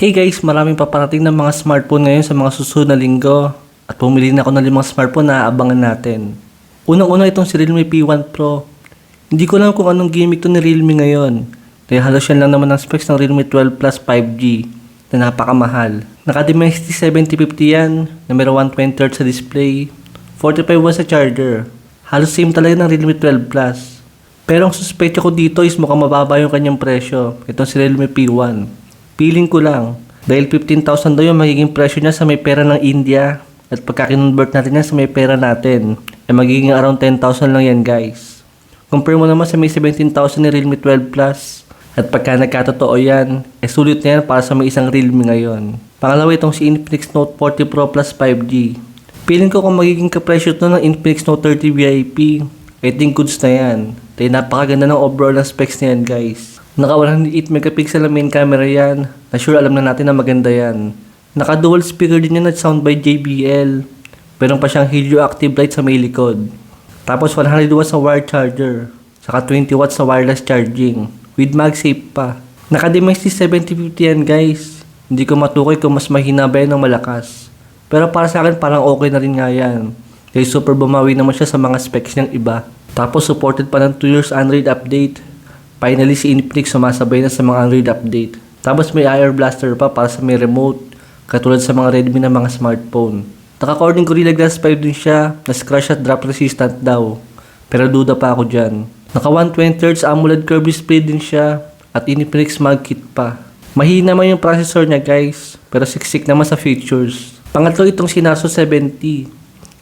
Hey guys, maraming paparating ng mga smartphone ngayon sa mga susunod na linggo. At pumili na ako ng limang smartphone na aabangan natin. Unang-una itong si Realme P1 Pro. Hindi ko alam kung anong gimmick to ni Realme ngayon. Dahil halos yan lang naman ang specs ng Realme 12 Plus 5G na napakamahal. Naka-Dimensity 7050 yan na meron 120Hz sa display, 45 watts sa charger. Halos same talaga ng Realme 12 Plus. Pero ang suspecha ko dito is mukhang mababa yung kanyang presyo. Itong si Realme P1. Feeling ko lang. Dahil 15,000 daw yung magiging presyo niya sa may pera ng India. At pagka kinonvert natin yan sa may pera natin, ay magiging around 10,000 lang yan guys. Compare mo naman sa may 17,000 ni Realme 12 Plus. At pagka nagkatotoo yan, eh sulit na yan para sa may isang Realme ngayon. Pangalawa itong si Infinix Note 40 Pro Plus 5G. Feeling ko kung magiging kapresyo to ng Infinix Note 30 VIP, I think goods na yan. Dahil napakaganda ng overall ng specs na yan guys. Naka 108 megapixel ang main camera yan. Na sure alam na natin na maganda yan. Naka dual speaker din yan at sound by JBL. Meron pa siyang Helio Active Light sa may likod. Tapos 100 watts na wire charger. Saka 20 watts na wireless charging. With MagSafe pa. Naka Dimensity 7050 yan guys. Hindi ko matukoy kung mas mahina ba yan ng malakas. Pero para sa akin parang okay na rin nga yan. Dahil super bumawi naman siya sa mga specs niyang iba. Tapos supported pa ng 2 years Android update. Finally si Infinix sumasabay na sa mga Android update. Tapos may IR Blaster pa para sa may remote. Katulad sa mga Redmi na mga smartphone. Naka-cording Gorilla Glass 5 din siya na scratch at drop resistant daw. Pero duda pa ako dyan. Naka 120Hz AMOLED curved display din siya at Infinix Mag Kit pa. Mahina man yung processor niya guys, pero siksik naman sa features. Pangatlo itong si Narso 70.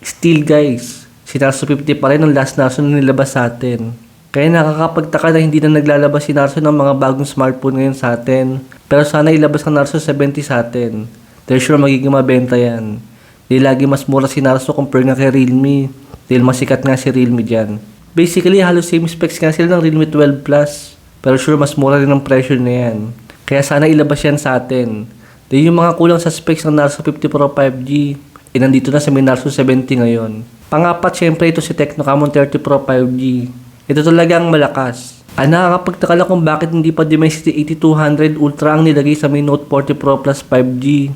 Still guys, si Narso 50 pa rin ang last Narso na nilabas sa atin. Kaya nakakapagtaka na hindi na naglalabas si Narso ng mga bagong smartphone ngayon sa atin. Pero sana ilabas ang Narso 70 sa atin. Dahil sure magiging mabenta yan. Dahil lagi mas mura si Narso compare nga kay Realme. Dahil masikat nga si Realme dyan. Basically, halos same specs nga sila ng Realme 12 Plus. Pero sure mas mura rin ang presyo na yan. Kaya sana ilabas yan sa atin. Dahil yung mga kulang sa specs ng Narso 50 Pro 5G, eh nandito na sa may Narso 70 ngayon. Pangapat, syempre ito si Tecno Camon 30 Pro 5G. Ito talagang malakas. Ang nakakapagtaka lang kung bakit hindi pa Dimensity 8200 Ultra ang nilagay sa may Note 40 Pro Plus 5G.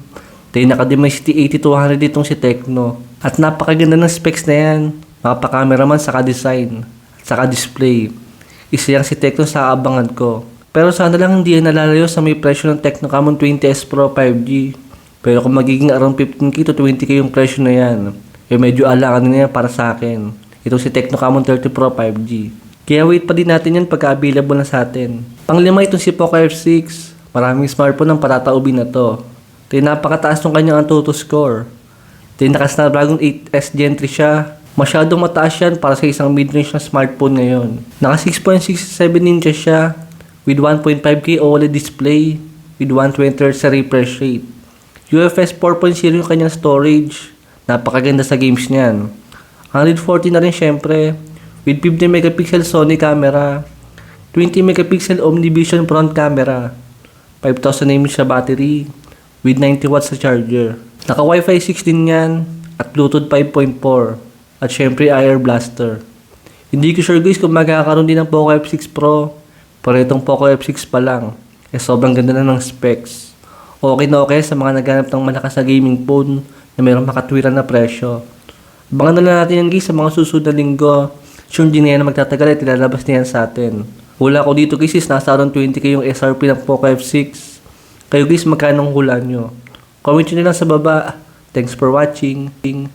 Dahil naka-Dimensity 8200 itong si Tecno. At napakaganda ng specs na yan. Mapaka-camera man, saka design, saka display. Isa yang si Tecno sa abangan ko. Pero sana lang hindi yan nalalayo sa may presyo ng Tecno Camon 20S Pro 5G. Pero kung magiging around 15k to 20k yung presyo na yan, eh medyo alangan na yan para sa akin. Ito si Tecno Camon 30 Pro 5G. Kaya wait pa din natin yan pagka available na sa atin. Panglima itong si Poco F6. Maraming smartphone ang patataubin na to. Ito yung napakataas ng kanyang Antutu score. Ito yung naka-Snapdragon 8S Gen 3 siya. Masyadong mataas yan para sa isang mid-range na smartphone ngayon. Naka 6.67 inches siya with 1.5K OLED display with 120Hz sa refresh rate. UFS 4.0 yung kanyang storage. Napakaganda sa games niyan. 140 na rin syempre with 50 megapixel Sony camera, 20 megapixel Omnivision front camera, 5000 mAh sa battery with 90 watts sa charger. Naka Wi-Fi 6 din yan at Bluetooth 5.4 at syempre IR Blaster. Hindi ko sure guys kung magkakaroon din ng Poco F6 Pro pero itong Poco F6 pa lang eh sobrang ganda na ng specs. Okay na okay sa mga naghanap ng malakas na gaming phone na mayroong makatwiran na presyo. Abangan na lang natin yan guys sa mga susunod na linggo. Sure hindi na yan magtatagal at ilalabas na yan sa atin. Hula ko dito guys is nasa around 20k yung SRP ng Poco F6. Kayo guys magkano hula nyo? Comment nyo na lang sa baba. Thanks for watching.